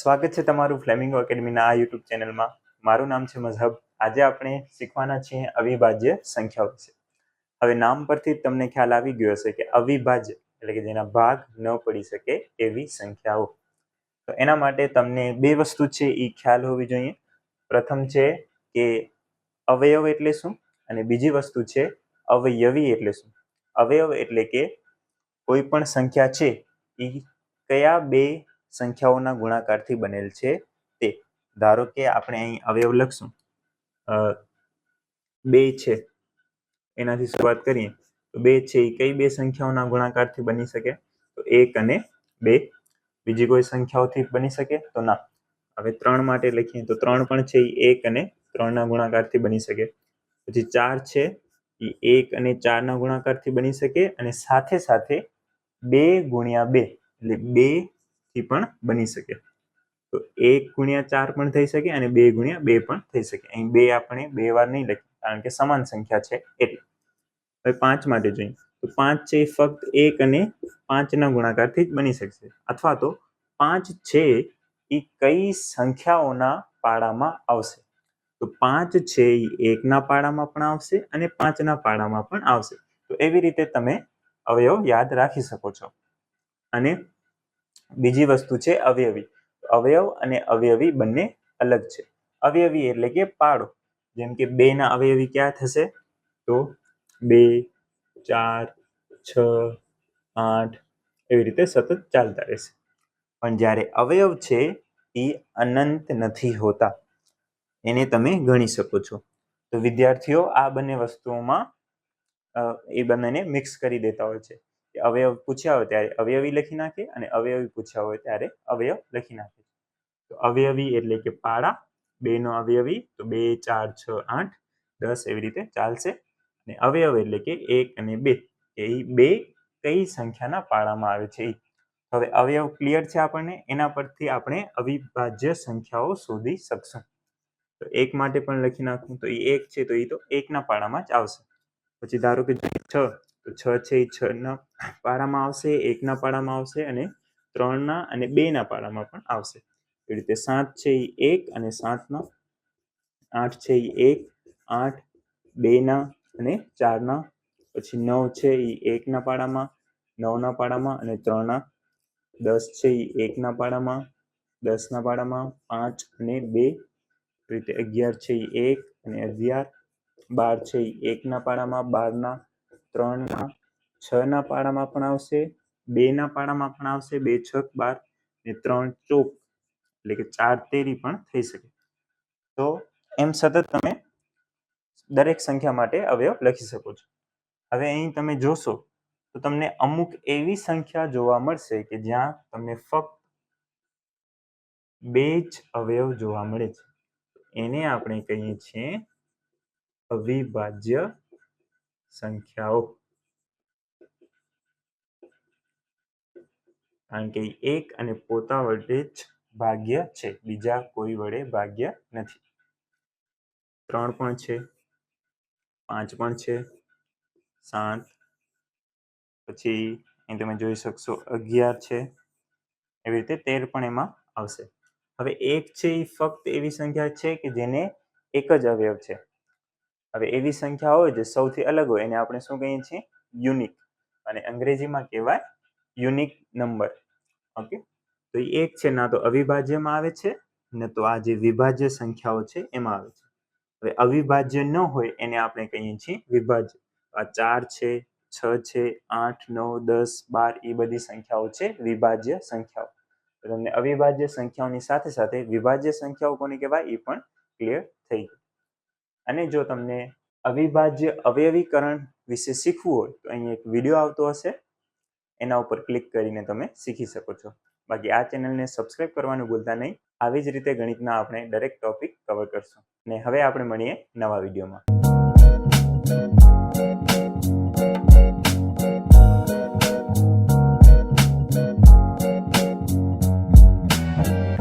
સ્વાગત છે તમારું ફ્લેમિંગો એકેડમીના આ યુટ્યુબ ચેનલમાં. મારું નામ છે મઝહબ. આજે આપણે શીખવાના છીએ અવિભાજ્ય સંખ્યાઓ વિશે. હવે નામ પરથી તમને ખ્યાલ આવી ગયો હશે કે અવિભાજ્ય એટલે કે જેના ભાગ ન પડી શકે એવી સંખ્યાઓ. તો એના માટે તમને બે વસ્તુ છે એ ખ્યાલ હોવી જોઈએ. પ્રથમ છે કે અવયવ એટલે શું? અને બીજી વસ્તુ છે અવયવી એટલે શું? અવયવ એટલે કે કોઈ પણ સંખ્યા છે એ કયા બે સંખ્યાઓના ગુણાકારથી બનેલ છે તે. ધારો કે આપણે અહીં અવયવ લખશું. બે છે. એનાથી શરૂઆત કરીએ. તો બે છે એ કઈ બે સંખ્યાઓના ગુણાકારથી બની શકે? તો એક અને બે. બીજી કોઈ સંખ્યાઓથી બની શકે? તો ના. હવે ત્રણ માટે લખીએ તો ત્રણ પણ છે એ એક અને ત્રણના ગુણાકારથી બની શકે. પછી ચાર છે એ એક અને ચારના ગુણાકારથી બની શકે અને સાથે સાથે બે ગુણ્યા બે. એટલે બે થી પણ બની શકે. તો એક ગુણ્યા ચાર પણ થઈ શકે અને બે ગુણ્યા બે પણ થઈ શકે. અહીં બે આપણે બે વાર નહીં લખી, કારણ કે સમાન સંખ્યા છે એટલે. હવે પાંચ માટે જોઈએ. તો પાંચ છે ફક્ત એક અને પાંચના ગુણાકારથી જ બની શકશે. અથવા તો પાંચ છે એ કઈ સંખ્યાઓના પાડામાં આવશે? તો પાંચ છે એ એકના પાડામાં પણ આવશે અને પાંચના પાડામાં પણ આવશે. તો એવી રીતે તમે અવયવ યાદ રાખી શકો છો. અને બીજી વસ્તુ છે અવયવી. અવયવ અને અવયવી બંને અલગ છે. અવયવી એટલે કે પાડો. જેમ કે બે ના અવયવી ક્યાં થશે? તો બે, ચાર, છ, આઠ એવી રીતે સતત ચાલતા રહેશે. પણ જ્યારે અવયવ છે એ અનંત નથી હોતા. એને તમે ગણી શકો છો. તો વિદ્યાર્થીઓ આ બંને વસ્તુઓમાં એ બંનેને મિક્સ કરી દેતા હોય છે. અવયવ પૂછ્યા હોય ત્યારે અવયવી લખી નાખે અને અવયવી પૂછ્યા હોય ત્યારે અવયવ લખી નાખે તો અવયવી એટલે કે પાડા, બેનો અવયવી, તો બે, ચાર, છ, આઠ, દસ એવી રીતે ચાલશે. અને અવયવ એટલે કે એક અને બે એ બે કઈ સંખ્યાના પાડામાં આવે છે હવે અવયવ ક્લિયર છે આપણને? એના પરથી આપણે અવિભાજ્ય સંખ્યાઓ શોધી શકશું. તો એક માટે પણ લખી નાખું, તો એ એક છે, તો એ તો એકના પાડામાં જ આવશે. પછી ધારો કે છ, તો છ છે એ છના પાડામાં આવશે, એકના પાડામાં આવશે અને ત્રણના અને બેના પાડામાં પણ આવશે. એવી રીતે સાત છે એ એક અને સાતના આઠ છે એ એક, આઠ બેના અને ચારના, પછી નવ છે એ એકના પાડામાં, નવના પાડામાં અને ત્રણના. દસ છે એ એકના પાડામાં, દસના પાડામાં પાંચ અને બે. રીતે અગિયાર છે એ એક અને અગિયાર. બાર છે એ એકના પાડામાં, બારના ત્રણના છના પાડામાં પણ આવશે બેના પાડામાં પણ આવશે, બે છક, બાર ને ત્રણ ચોક, એટલે કે ચાર તેરી પણ થઈ શકે. તો એમ સતત તમે દરેક સંખ્યા માટે અવયવ લખી શકો છો. હવે અહીં તમે જોશો, તો તમને અમુક એવી સંખ્યા જોવા મળશે કે જ્યાં તમને ફક્ત બે જ અવયવ જોવા મળે છે. એને આપણે કહીએ છીએ અવિભાજ્ય સંખ્યાઓ. કારણ કે એક અને પોતા વડે જ ભાગ્ય છે. બીજા કોઈ વડે ભાગ્ય નથી. ત્રણ પણ છે. પાંચ પણ છે. સાત. પછી અહીં તમે જોઈ શકશો અગિયાર છે. એવી રીતે તેર પણ એમાં આવશે. હવે એક છે એ ફક્ત એવી સંખ્યા છે કે જેને એક જ અવયવ છે. હવે એવી સંખ્યા હોય જે સૌથી અલગ હોય, એને આપણે શું કહીએ છીએ? યુનિક. અને અંગ્રેજીમાં કહેવાય યુનિક નંબર. ઓકે? તો એ એક છે, ના તો અવિભાજ્યમાં આવે છે, ને તો આ જે વિભાજ્ય સંખ્યાઓ છે, એમાં આવે છે. હવે અવિભાજ્ય ન હોય એને આપણે કહીએ છીએ વિભાજ્ય. આ ચાર છે, છ છે, આઠ, નવ, દસ, બાર એ બધી સંખ્યાઓ છે વિભાજ્ય સંખ્યાઓ. તો તમને અવિભાજ્ય સંખ્યાઓની સાથે સાથે વિભાજ્ય સંખ્યાઓ કોને કહેવાય? એ પણ ક્લિયર થઈ ગયું અને જો તમને અવિભાજ્ય અવયવીકરણ વિશે શીખવું હોય, તો અહીં એક વીડિયો આવતો હશે. એના ઉપર ક્લિક કરીને તમે શીખી શકો છો. બાકી આ ચેનલને સબસ્ક્રાઇબ કરવાનું ભૂલતા નહીં. આવી જ રીતે ગણિતના આપણે દરેક ટોપિક કવર કરશું. અને હવે આપણે મળીએ નવા વિડીયોમાં